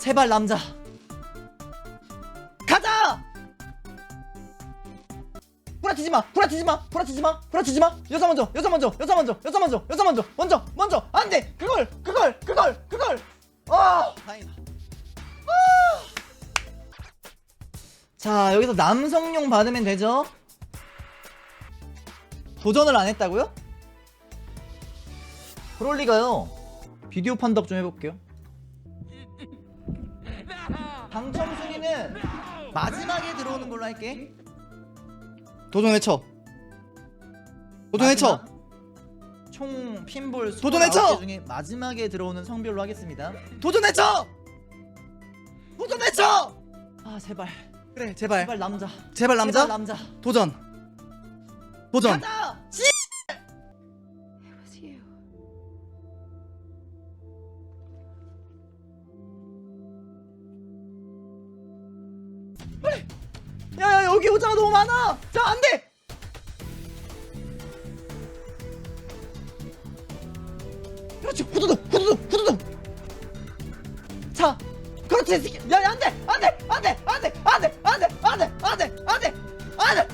제발 남자. 가자! 부라치지 마 부라치지 마 부라치지 마 부라치지 마. 여자 먼저 여자 먼저 여자 먼저 여자 먼저 여자 먼저 먼저 먼저. 안 돼! 그걸 그걸 그걸 그걸! 아! 다행이다. 아. 자 여기서 남성용 받으면 되죠? 도전을 안 했다고요? 그럴 리가요. 비디오 판독 좀 해볼게요 당첨 순위는 마지막에 들어오는 걸로 할게. 도전 외쳐. 도전 외쳐. 총 핀볼 도전! 29개 중에 마지막에 들어오는 성별로 하겠습니다. 도전 외쳐. 도전 외쳐. 아 제발. 그래 제발 제발 남자. 제발 남자 제발 남자. 도전 도전 가자. 씨. 빨리. 야야 여기 여자가 너무 많아. 자 안돼. 그렇지 후두둑 후두둑 후두둑. 자 그렇지 이 새끼. 야야 안돼 안돼 안돼 안돼 안돼 안돼 안돼 안돼 안돼 안돼